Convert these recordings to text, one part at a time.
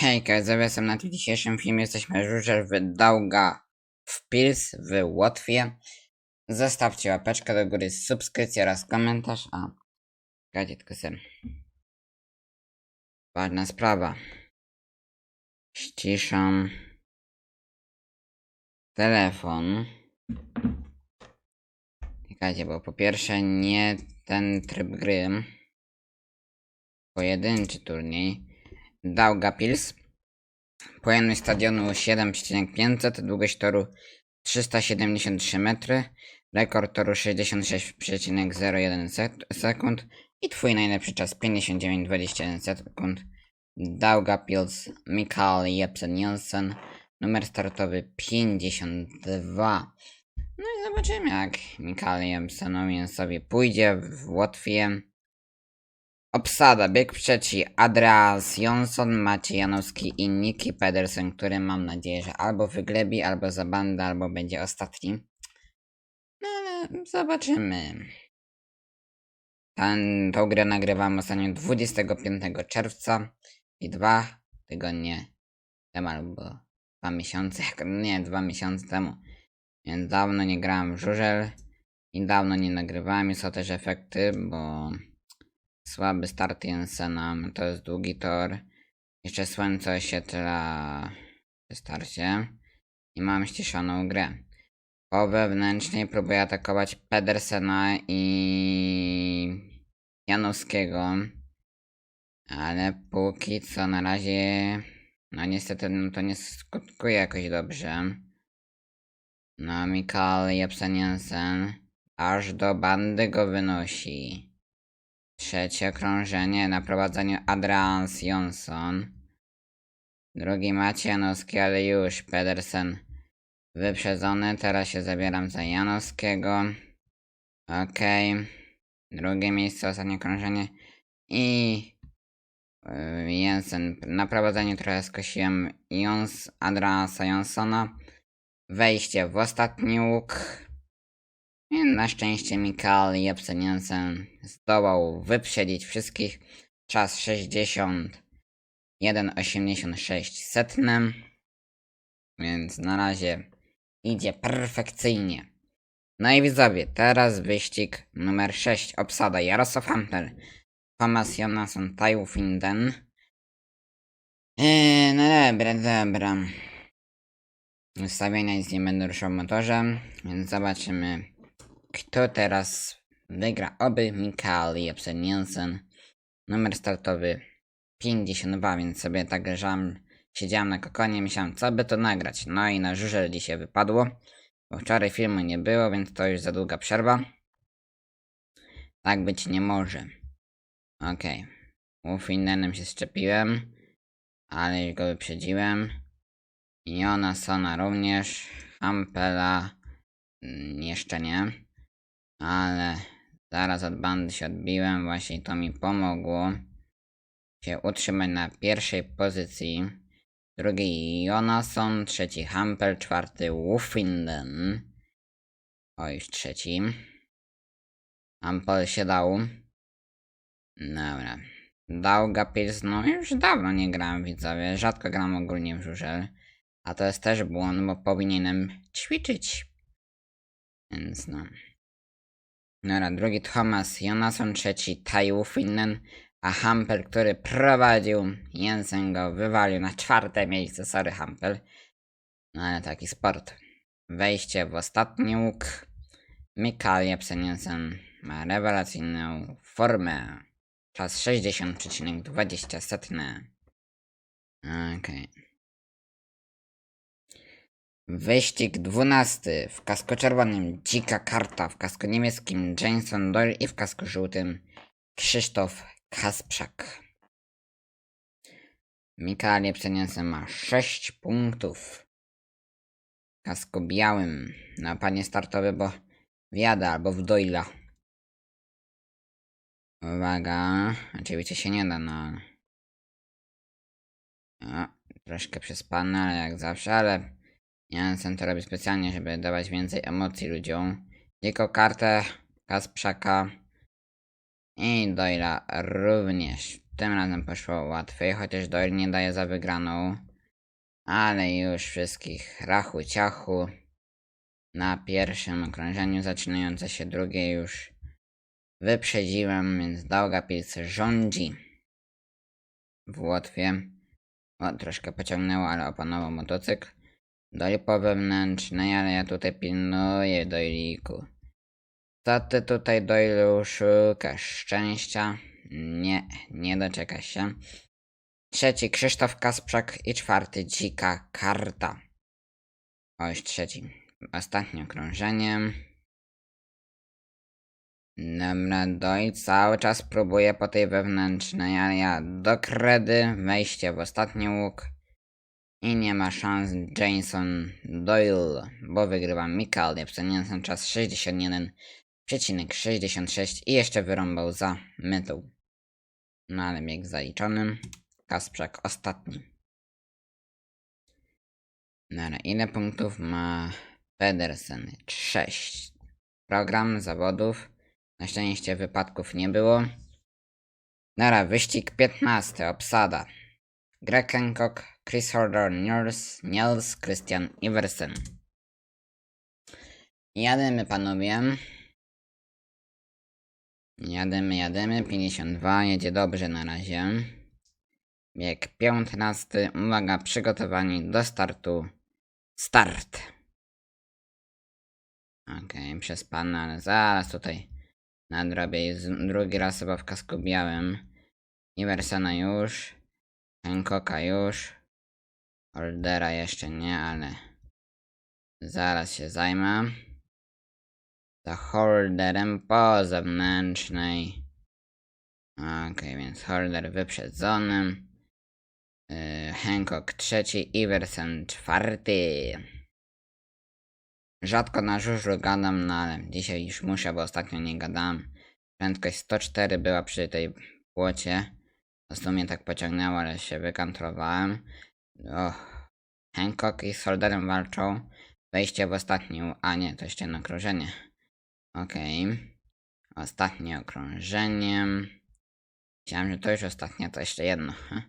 Hejka, zawiasem na dzisiejszym filmie jesteśmy żużel w Dauga w Pils w Łotwie. Zostawcie łapeczkę do góry, subskrypcję oraz komentarz, a... Czekajcie, tylko sem. Ważna sprawa. Ściszam telefon. Czekajcie, bo po pierwsze nie ten tryb gry. Pojedynczy turniej. Daugavpils. Pojemność stadionu 7,500, długość toru 373 metry, rekord toru 66,01 sek- sekund i twój najlepszy czas 59,21 sekund. Daugavpils Mikael Jepsen Nielsen, numer startowy 52. No i zobaczymy jak Mikael Jepsenowi sobie pójdzie w Łotwie. Obsada, bieg trzeci, Andreas Jonsson, Maciej Janowski i Niki Pedersen, który mam nadzieję, że albo wyglebi, albo za bandę, albo będzie ostatni. No ale zobaczymy. Ten, tą grę nagrywam ostatnio 25 czerwca i dwa tygodnie temu, albo dwa miesiące, nie, dwa miesiące temu. Więc dawno nie grałem w żużel i dawno nie nagrywałem, to też efekty, bo Słaby start Jensena, to jest długi tor. Jeszcze słońce oświetla przy starcie. I mam ściszoną grę. Po wewnętrznej próbuję atakować Pedersena i Janowskiego. Ale póki co na razie... No niestety no to nie skutkuje jakoś dobrze. No Mikael Jepsen Jensen aż do bandy go wynosi. Trzecie okrążenie na prowadzeniu Adrians Jonsson. Drugi Maciej Janowski, ale już Pedersen wyprzedzony. Teraz się zabieram za Janowskiego. Okej. Drugie miejsce, ostatnie okrążenie. I yy, Jensen. Na prowadzeniu trochę skosiłem Jons, Adriansa Jonssona. Wejście w ostatni łuk. Na szczęście Mikael Jepsen Jensen zdołał wyprzedzić wszystkich. Czas 61,86 setnym. Więc na razie idzie perfekcyjnie. No i widzowie, teraz wyścig numer 6. Obsada Jarosław Hampel, Thomas Jonasson, Taju Finden. Eee, no dobra, dobra. Ustawienia nic nie będę ruszał w motorze, więc zobaczymy kto teraz wygra? Oby Mikael Jepsen Jensen. Numer startowy 52, więc sobie tak leżałem, siedziałem na kokonie, myślałem co by to nagrać. No i na żużel dzisiaj wypadło, bo wczoraj filmu nie było, więc to już za długa przerwa. Tak być nie może. Okej. Okay. Ufindenem się szczepiłem, ale już go wyprzedziłem. Jonasona również. Ampela mm, jeszcze nie ale zaraz od bandy się odbiłem, właśnie to mi pomogło się utrzymać na pierwszej pozycji. Drugi Jonasson, trzeci Hampel, czwarty Wufinden. O, już trzeci. Hampel się dał. Dobra. Daugavpils, no już dawno nie grałem widzowie, rzadko gram ogólnie w żużel. A to jest też błąd, bo powinienem ćwiczyć. Więc no. Dobra, drugi Thomas Jonasson, trzeci Taju Finnen, a Hampel, który prowadził, Jensen go wywalił na czwarte miejsce, sorry Hampel. No ale taki sport. Wejście w ostatni łuk. Mikael Jepsen ma rewelacyjną formę. Czas 60,20 setne. Okej. Wyścig 12. W kasku czerwonym dzika karta, w kasku niebieskim Jameson Doyle i w kasku żółtym Krzysztof Kasprzak. Mikael Jepseniensen ma 6 punktów. W kasku białym na panie startowy, bo wjada albo w Doyla. Uwaga, oczywiście się nie da, no. O, troszkę przespane, ale jak zawsze, ale Jansen to robi specjalnie, żeby dawać więcej emocji ludziom. Jego kartę Kasprzaka i Doyla również. Tym razem poszło łatwiej, chociaż Doyle nie daje za wygraną. Ale już wszystkich rachu ciachu. Na pierwszym okrążeniu, zaczynające się drugie już wyprzedziłem, więc Daugavpils rządzi w Łotwie. O, troszkę pociągnęło, ale opanował motocykl. Doyle po wewnętrznej, ale ja tutaj pilnuję Doyliku. Co ty tutaj Doylu szukasz? Szczęścia? Nie, nie doczekasz się. Trzeci Krzysztof Kasprzak i czwarty Dzika Karta. Oś trzeci. Ostatnie okrążenie. Dobra, Doj cały czas próbuje po tej wewnętrznej, ale ja do kredy, wejście w ostatni łuk. I nie ma szans Jason Doyle, bo wygrywa Mikael Jepseniensen czas 61,66 i jeszcze wyrąbał za metą. No ale bieg zaliczony. Kasprzak ostatni. Nara, ile punktów ma Pedersen? 6. Program zawodów. Na szczęście wypadków nie było. Nara, wyścig 15. Obsada. Greg Hancock, Chris Horder, Niels, Niels Christian Iversen. Jadymy panowie. Jadymy, jadymy. 52. Jedzie dobrze na razie. Bieg 15. Uwaga, przygotowani do startu. Start. Okej, okay, przez pana, ale zaraz tutaj nadrobię. Jest drugi raz chyba w kasku białym. Iversena już. Hancocka już. Holdera jeszcze nie, ale zaraz się zajmę. Za holderem po zewnętrznej. Okay, więc holder wyprzedzony. Yy, Hancock trzeci, Iversen czwarty. Rzadko na żużlu gadam, no ale dzisiaj już muszę, bo ostatnio nie gadałem. Prędkość 104 była przy tej płocie. W sumie tak pociągnęło, ale się wykontrolowałem. O, Hancock i z walczą. Wejście w ostatnie, a nie, to jeszcze jedno okrążenie. Okej. Okay. Ostatnie okrążenie. Myślałem, że to już ostatnie, to jeszcze jedno.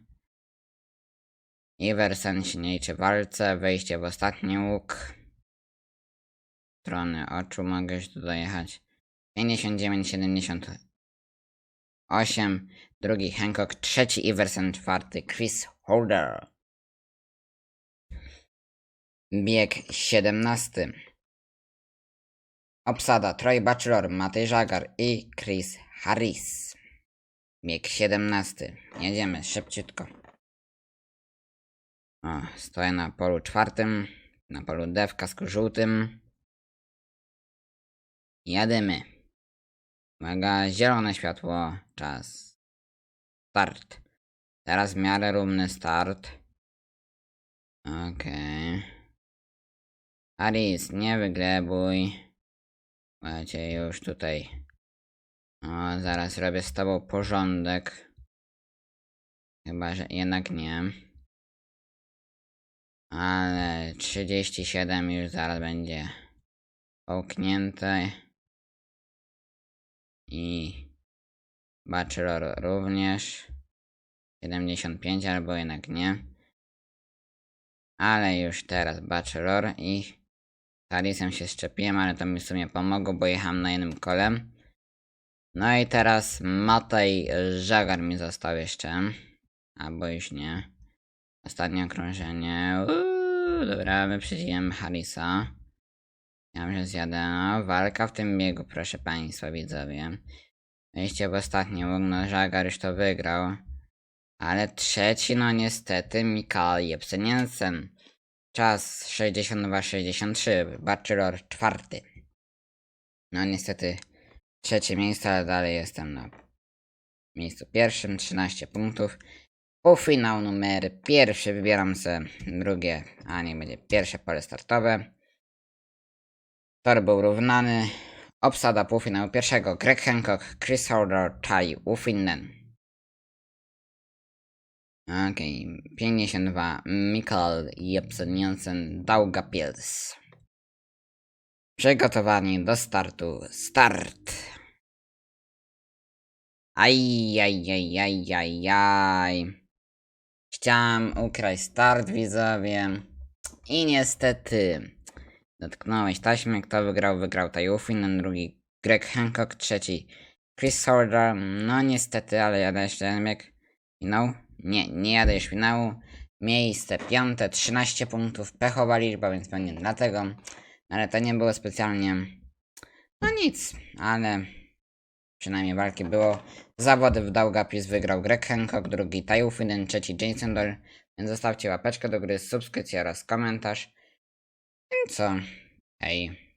Iversen się nie liczy w walce. Wejście w ostatni łuk. Strony oczu mogę już tu dojechać. 59, 78. Drugi Hancock. Trzeci Iversen. Czwarty Chris Holder. Bieg 17. Obsada Troy Bachelor, Matej Żagar i Chris Harris. Bieg 17. Jedziemy szybciutko. O, stoję na polu czwartym, na polu D w kasku żółtym. Jadymy. Uwaga, zielone światło, czas. Start. Teraz w miarę równy start. Okej. Okay. Aris, nie wyglebuj. Macie już tutaj. O, zaraz robię z tobą porządek. Chyba, że jednak nie. Ale 37 już zaraz będzie połknięte. I Bachelor również. 75 albo jednak nie. Ale już teraz Bachelor i Tarisem się szczepiłem, ale to mi w sumie pomogło, bo jechałem na jednym kole. No i teraz Matej Żagar mi został jeszcze. Albo już nie. Ostatnie okrążenie. Uuu, dobra, wyprzedziłem Harrisa. Ja że zjadę. No, walka w tym biegu, proszę państwa, widzowie. Wejście w ostatni łuk, no Żagar już to wygrał. Ale trzeci, no niestety, Mikael Jepseniensen. Czas 62-63, Bachelor czwarty. No niestety trzecie miejsce, ale dalej jestem na miejscu pierwszym, 13 punktów. Półfinał numer pierwszy, wybieram sobie drugie, a nie będzie pierwsze pole startowe. Tor był równany. Obsada półfinału pierwszego Greg Hancock, Chris Horder, Tai Ufinnen. Okej, okay. 52. Mikael Jepsen Jensen Daugavpils. Przygotowani do startu. Start! Aj, aj, aj, aj, aj, aj. Chciałem ukraść start, widzowie. I niestety dotknąłeś taśmy. Kto wygrał? Wygrał Tajufin, drugi Greg Hancock, trzeci Chris Horder. No niestety, ale jadę jeszcze jak finał. Nie, nie jadę już finału. Miejsce piąte, 13 punktów, pechowa liczba, więc pewnie dlatego. Ale to nie było specjalnie. No nic, ale przynajmniej walki było. Zawody w Daugavpils wygrał Greg Hancock, drugi Tajufin, trzeci Jason Doyle. Więc zostawcie łapeczkę do gry, subskrypcję oraz komentarz. I co? Hej.